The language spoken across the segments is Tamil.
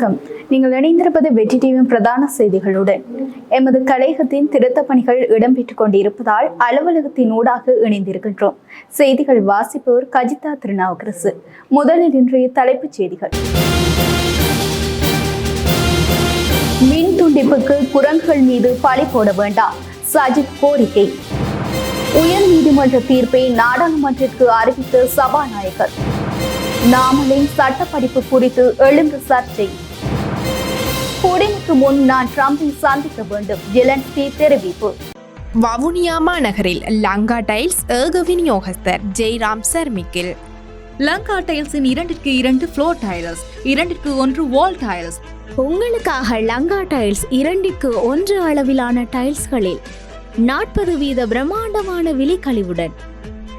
வணக்கம். நீங்கள் இணைந்திருப்பது வெற்றி டிவியின் பிரதான செய்திகளுடன். எமது கழகத்தின் திருத்த பணிகள் இடம்பெற்றுக் கொண்டிருப்பதால் அலுவலகத்தின் ஊடாக இணைந்திருக்கின்றோம். செய்திகள் வாசிப்போர் கஜிதா திருநாவுக்கரசு. முதலில் இன்றைய தலைப்புச் செய்திகள். மின் துண்டிப்புக்கு குரங்குகள் மீது பழி போட வேண்டாம். சஜித் கோரிக்கை. உயர் நீதிமன்ற தீர்ப்பை நாடாளுமன்றத்திற்கு அறிவித்த சபாநாயகர். நாமலின் சட்டப்படிப்பு குறித்து எழுந்த சர்ச்சை. புடினுக்கு முன் நான் ட்ரம்பை சந்திக்க வேண்டும் ஜெலன்ஸ்கி தெரிவிப்பு. வவுனியா மாநகரில் லங்கா டைல்ஸ் ஏக விநியோகஸ்தர் ஜெய்ராம் சர்மிக்கில். லங்கா டைல்ஸின் இரண்டிற்கு இரண்டு ஃப்ளோர் டைல்ஸ் இரண்டிற்கு ஒன்று வால் டைல்ஸ் உங்களுக்காக லங்கா டைல்ஸ் இரண்டிற்கு ஒன்று அளவிலான டைல்ஸ்களில் நாற்பது வீத பிரம்மாண்டமான விலைக்கழிவுடன்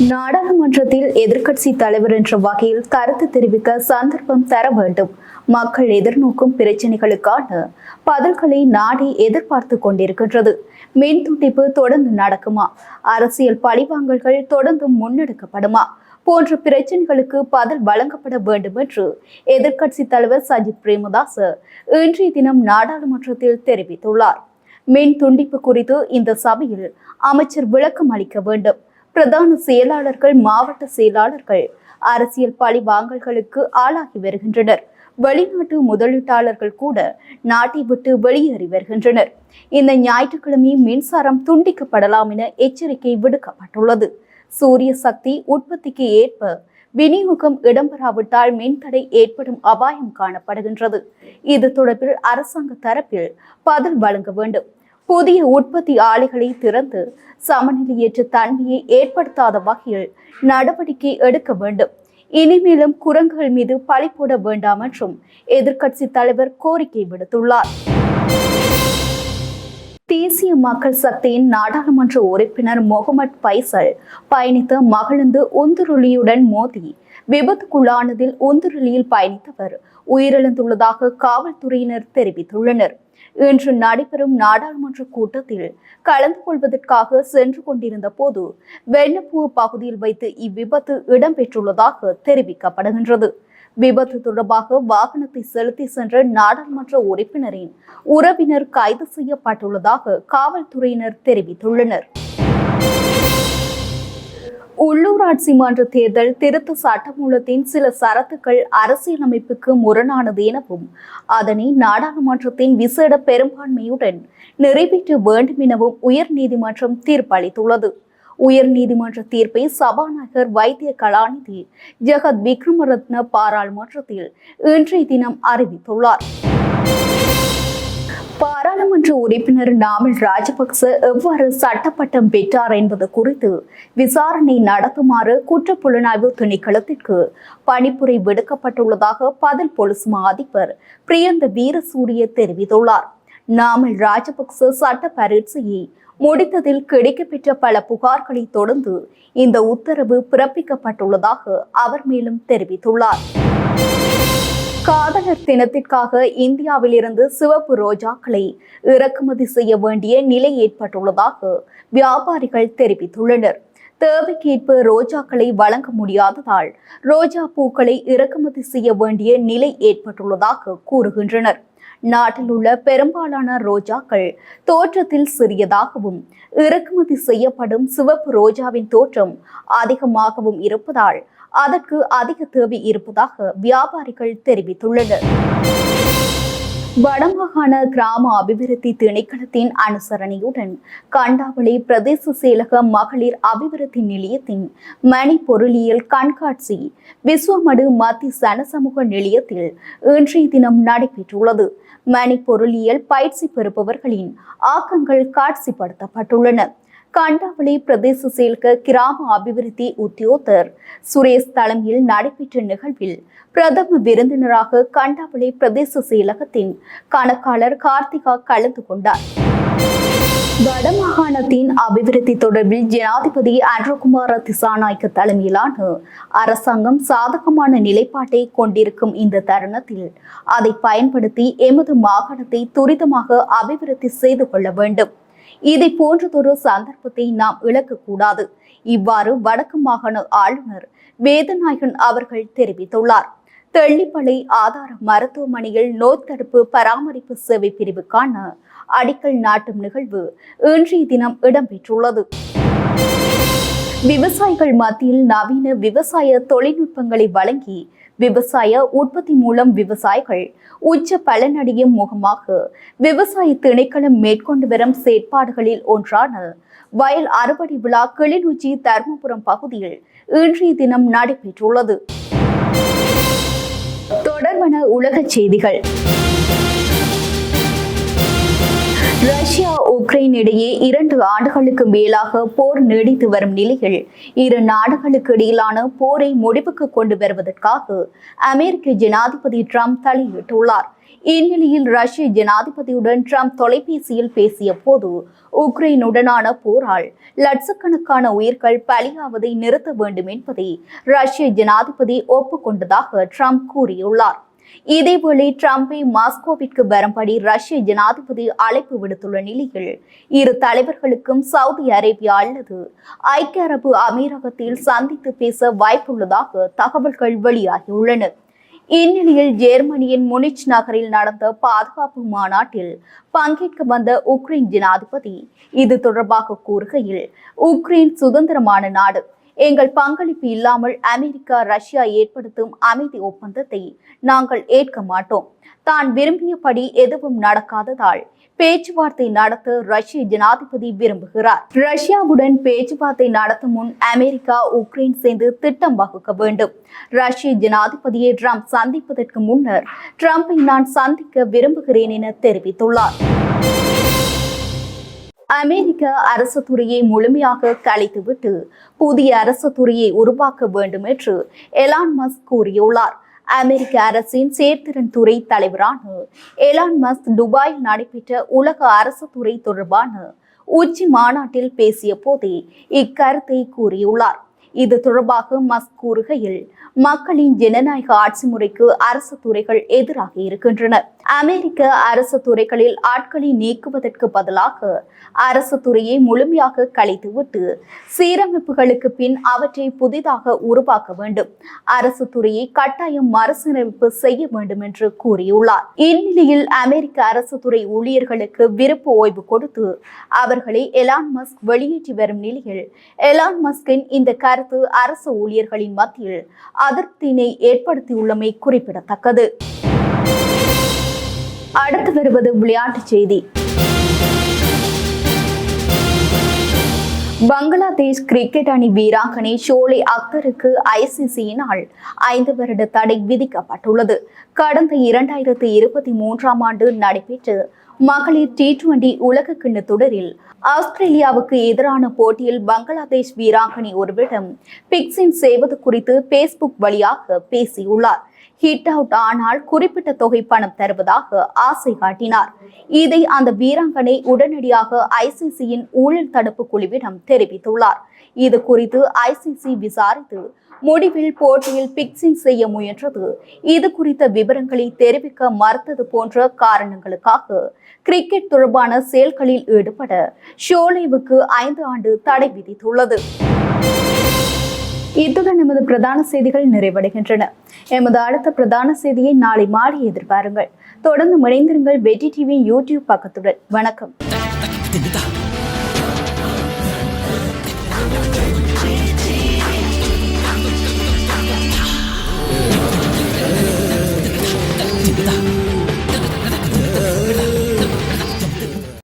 நாடாளுமன்றத்தில் எதிர்க்கட்சி தலைவர் என்ற வகையில் கருத்து தெரிவிக்க சந்தர்ப்பம் தர வேண்டும். மக்கள் எதிர்நோக்கும் பிரச்சனைகளுக்கான பதில்களை நாடே எதிர்பார்த்து கொண்டிருக்கின்றது. மின் துண்டிப்பு தொடர்ந்து நடக்குமா? அரசியல் பழிவாங்கல்கள் தொடர்ந்து முன்னெடுக்கப்படுமா? போன்ற பிரச்சனைகளுக்கு பதில் வழங்கப்பட வேண்டும் என்று எதிர்க்கட்சி தலைவர் சஜித் பிரேமதாஸ் இன்றைய தினம் நாடாளுமன்றத்தில் தெரிவித்துள்ளார். மின் துண்டிப்பு குறித்து இந்த சபையில் அமைச்சர் விளக்கம் அளிக்க வேண்டும். பிரதான செயலாளர்கள் மாவட்ட செயலாளர்கள் அரசியல் பழி வாங்கல்களுக்கு ஆளாகி வருகின்றனர். வெளிநாட்டு முதலீட்டாளர்கள் கூட நாட்டை விட்டு வெளியேறி வருகின்றனர். இந்த ஞாயிற்றுக்கிழமை மின்சாரம் துண்டிக்கப்படலாம் என எச்சரிக்கை விடுக்கப்பட்டுள்ளது. சூரிய சக்தி உற்பத்திக்கு ஏற்ப விநியோகம் இடம்பெறாவிட்டால் மின்தடை ஏற்படும் அபாயம் காணப்படுகின்றது. இது தொடர்பில் அரசாங்க தரப்பில் பதில் வழங்க வேண்டும். புதிய உற்பத்தி ஆலைகளை திறந்து சமநிலையற்ற தன்மையை ஏற்படுத்தாத வகையில் நடவடிக்கை எடுக்க வேண்டும். இனிமேலும் குரங்குகள் மீது பழி போட வேண்டாம் என்றும் எதிர்க்கட்சி தலைவர் கோரிக்கை விடுத்துள்ளார். தேசிய மக்கள் சக்தியின் நாடாளுமன்ற உறுப்பினர் முகமது பைசல் பயணித்த மகிழ்ந்து உந்துருளியுடன் மோதி விபத்துக்குள்ளானதில் உந்துருளியில் பயணித்தவர் உயிரிழந்துள்ளதாக காவல்துறையினர் தெரிவித்துள்ளனர். இன்று நடைபெறும் நாடாளுமன்ற கூட்டத்தில் கலந்து கொள்வதற்காக சென்று கொண்டிருந்த போது வெண்ணப்பூ பகுதியில் வைத்து இவ்விபத்து இடம்பெற்றுள்ளதாக தெரிவிக்கப்படுகின்றது. விபத்து தொடர்பாக வாகனத்தை செலுத்தி சென்ற நாடாளுமன்ற உறுப்பினரின் உறவினர் கைது செய்யப்பட்டுள்ளதாக காவல்துறையினர் தெரிவித்துள்ளனர். உள்ளூராட்சி மன்ற தேர்தல் திருத்த சட்டமூலத்தின் சில சரத்துக்கள் அரசியலமைப்புக்கு முரணானது எனவும் அதனை நாடாளுமன்றத்தின் விசேட பெரும்பான்மையுடன் நிறைவேற்ற வேண்டும் எனவும் உயர் நீதிமன்றம் தீர்ப்பளித்துள்ளது. உயர் நீதிமன்ற தீர்ப்பை சபாநாயகர் வைத்திய கலாநிதி ஜெகத் விக்ரமரத்ன பாராளுமன்றத்தில் இன்றைய தினம் அறிவித்துள்ளார். நாடாளுமன்ற உறுப்பினர் நாமல் ராஜபக்ச எவ்வாறு சட்டப்பட்டம் பெற்றார் என்பது குறித்து விசாரணை நடத்துமாறு குற்றப்புலனாய்வு திணைக்களத்திற்கு பணிப்புரை விடுக்கப்பட்டுள்ளதாக பதில் போலீஸ் மா அதிபர் பிரியந்த வீரசூரிய தெரிவித்துள்ளார். நாமல் ராஜபக்ச சட்ட பரீட்சையை முடித்ததில் கிடைக்கப்பெற்ற பல புகார்களை தொடர்ந்து இந்த உத்தரவு பிறப்பிக்கப்பட்டுள்ளதாக அவர் மேலும் தெரிவித்துள்ளார். காதலர் தினத்திற்காக இந்தியாவிலிருந்து சிவப்பு ரோஜாக்களை இறக்குமதி செய்ய வேண்டிய நிலை ஏற்பட்டுள்ளதாக வியாபாரிகள் தெரிவித்துள்ளனர். தேவைக்கேற்ப ரோஜாக்களை வழங்க முடியாததால் ரோஜா பூக்களை இறக்குமதி செய்ய வேண்டிய நிலை ஏற்பட்டுள்ளதாக கூறுகின்றனர். நாட்டில் உள்ள பெரும்பாலான ரோஜாக்கள் தோற்றத்தில் சிறியதாகவும் இறக்குமதி செய்யப்படும் சிவப்பு ரோஜாவின் தோற்றம் அதிகமாகவும் இருப்பதால் அதற்கு அதிக தேவை இருப்பதாக வியாபாரிகள் தெரிவித்துள்ளனர். வடமாகாண கிராம அபிவிருத்தி திணைக்களத்தின் அனுசரணையுடன் கண்டாவளி பிரதேச செயலக மகளிர் அபிவிருத்தி நிலையத்தின் மணி பொருளியல் கண்காட்சி விஸ்வமடு மத்திய சனசமூக நிலையத்தில் இன்றைய தினம் நடைபெற்றுள்ளது. மணி பொருளியல் பயிற்சி பெறுபவர்களின் ஆக்கங்கள் காட்சிப்படுத்தப்பட்டுள்ளன. கண்டாவளி பிரதேச செயலக கிராம அபிவிருத்தி உத்தியோதர் சுரேஷ் தலைமையில் நடைபெற்ற நிகழ்வில் பிரதம விருந்தினராக கண்டாவளி பிரதேச செயலகத்தின் கணக்காளர் கார்த்திகா கலந்து கொண்டார். வடமாகாணத்தின் அபிவிருத்தி தொடர்பில் ஜனாதிபதி அன்ரோகுமார திசாநாயக்க தலைமையிலான அரசாங்கம் சாதகமான நிலைப்பாட்டை கொண்டிருக்கும் இந்த தருணத்தில் அதை பயன்படுத்தி எமது மாகாணத்தை துரிதமாக அபிவிருத்தி செய்து கொள்ள வேண்டும். இதை போன்றதொரு சந்தர்ப்பத்தை நாம் இழக்கக்கூடாது. இவ்வாறு வடக்கு மாகாண ஆளுநர் வேதநாயகன் அவர்கள் தெரிவித்துள்ளார். தெள்ளிப்பளை ஆதார மருத்துவமனையில் நோய் தடுப்பு பராமரிப்பு சேவை பிரிவுக்கான அடிக்கல் நாட்டும் நிகழ்வு இன்றைய தினம் இடம்பெற்றுள்ளது. விவசாயிகள் மத்தியில் நவீன விவசாய தொழில்நுட்பங்களை வழங்கி விவசாய உற்பத்தி மூலம் விவசாயிகள் உச்ச பலனடையும் முகமாக விவசாய திணைக்களம் மேற்கொண்டு வரும் செயற்பாடுகளில் ஒன்றான வயல் அறுவடை விழா கிளிநொச்சி தர்மபுரம் பகுதியில் இன்றைய தினம் நடைபெற்றுள்ளது. தொடர்பான உலகச் செய்திகள். ரஷ்யா உக்ரைன் இடையே இரண்டு ஆண்டுகளுக்கு மேலாக போர் நீடித்து வரும் நிலையில் இரு நாடுகளுக்கு இடையிலான போரை முடிவுக்கு கொண்டு வருவதற்காக அமெரிக்க ஜனாதிபதி ட்ரம்ப் தலையிட்டுள்ளார். இந்நிலையில் ரஷ்ய ஜனாதிபதியுடன் ட்ரம்ப் தொலைபேசியில் பேசிய போது உக்ரைனுடனான போரால் லட்சக்கணக்கான உயிர்கள் பலியாவதை நிறுத்த வேண்டும் என்பதை ரஷ்ய ஜனாதிபதி ஒப்புக்கொண்டதாக ட்ரம்ப் கூறியுள்ளார். இதேவேளை ட்ரம்பை மாஸ்கோவிற்கு வரும்படி ரஷ்ய ஜனாதிபதி அழைப்பு விடுத்துள்ள நிலையில் இரு தலைவர்களுக்கும் சவுதி அரேபியா அல்லது ஐக்கிய அரபு அமீரகத்தில் சந்தித்து பேச வாய்ப்புள்ளதாக தகவல்கள் வெளியாகியுள்ளன. இந்நிலையில் ஜெர்மனியின் முனிச் நகரில் நடந்த பாதுகாப்பு மாநாட்டில் பங்கேற்க வந்த உக்ரைன் ஜனாதிபதி இது தொடர்பாக கூறுகையில் உக்ரைன் சுதந்திரமான நாடு எங்கள் பங்களிப்பு இல்லாமல் அமெரிக்கா ரஷ்யா ஏற்படுத்தும் அமைதி ஒப்பந்தத்தை நாங்கள் ஏற்க மாட்டோம். தான் விரும்பியபடி எதுவும் நடக்காததால் பேச்சுவார்த்தை நடத்த ரஷ்ய ஜனாதிபதி விரும்புகிறார். ரஷ்யாவுடன் பேச்சுவார்த்தை நடத்தும் முன் அமெரிக்கா உக்ரைன் சேர்ந்து திட்டம் வகுக்க வேண்டும். ரஷ்ய ஜனாதிபதியை ட்ரம்ப் சந்திப்பதற்கு முன்னர் ட்ரம்பை நான் சந்திக்க விரும்புகிறேன் என தெரிவித்துள்ளார். அமெரிக்க அரசு துறையை முழுமையாக கலைத்துவிட்டு புதிய அரசு துறையை உருவாக்க வேண்டும் என்று எலான் மஸ்க் கூறியுள்ளார். அமெரிக்க அரசின் சேர்த்திறன் துறை தலைவரான எலான் மஸ்க் துபாயில் நடைபெற்ற உலக அரசு துறை தொடர்பான உச்சி மாநாட்டில் பேசிய போதே இக்கருத்தை கூறியுள்ளார். இது தொடர்பாக மஸ்க் கூறுகையில் மக்களின் ஜனநாயக ஆட்சி முறைக்கு அரசு துறைகள் எதிராக இருக்கின்றன. அமெரிக்க அரசு துறைகளில் ஆட்களை நீக்குவதற்கு பதிலாக அரசு துறையை முழுமையாக கலைத்துவிட்டு சீரமைப்புகளுக்கு பின் அவற்றை புதிதாக உருவாக்க வேண்டும். அரசு துறையை கட்டாயம் மறுசீரமைப்பு செய்ய வேண்டும் என்று கூறியுள்ளார். இந்நிலையில் அமெரிக்க அரசு துறை ஊழியர்களுக்கு விருப்ப ஓய்வு கொடுத்து அவர்களை எலான் மஸ்க் வெளியேற்றி வரும் நிலையில் எலான் மஸ்கின் இந்த கருத்து அரசு ஊழியர்களின் மத்தியில் அதிருப்தியினை ஏற்படுத்தியுள்ளமை குறிப்பிடத்தக்கது. அடுத்து வருவது விளையாட்டுச் செய்தி. பங்களாதேஷ் கிரிக்கெட் அணி வீராங்கனை ஷோலே அக்தருக்கு ஐசிசியினால் ஐந்து வருட தடை விதிக்கப்பட்டுள்ளது. கடந்த இரண்டாயிரத்து இருபத்தி மூன்றாம் ஆண்டு நடைபெற்ற மகளிர் டி டுவெண்டி உலக கிண்ண தொடரில் ஆஸ்திரேலியாவுக்கு எதிரான போட்டியில் பங்களாதேஷ் வீராங்கனை ஒருவிடம் பிக்சிங் செய்வது குறித்து பேஸ்புக் வழியாக பேசியுள்ளார். ஹிட் அவுட் ஆனால் குறிப்பிட்ட தொகை பணம் தருவதாக ஆசை காட்டினார். இதை அந்த வீராங்கனை உடனடியாக ஐசிசியின் ஊழல் தடுப்பு குழுவிடம் தெரிவித்துள்ளார். இது குறித்து ஐசிசி விசாரித்து முடிவில் போட்டியில் பிக்சிங் செய்ய முயன்றது. இது குறித்த விவரங்களை தெரிவிக்க மறுத்தது போன்ற காரணங்களுக்காக கிரிக்கெட் தொடர்பான செயல்களில் ஈடுபட ஷோலேவுக்கு ஐந்து ஆண்டு தடை விதித்துள்ளது. இத்துடன் எமது பிரதான செய்திகள் நிறைவடைகின்றன. எமது அடுத்த பிரதான செய்தியை நாளை மாலை எதிர்பாருங்கள். தொடர்ந்து இணைந்திருங்கள். வெற்றி டிவி யூடியூப் பக்கத்துடன். வணக்கம்.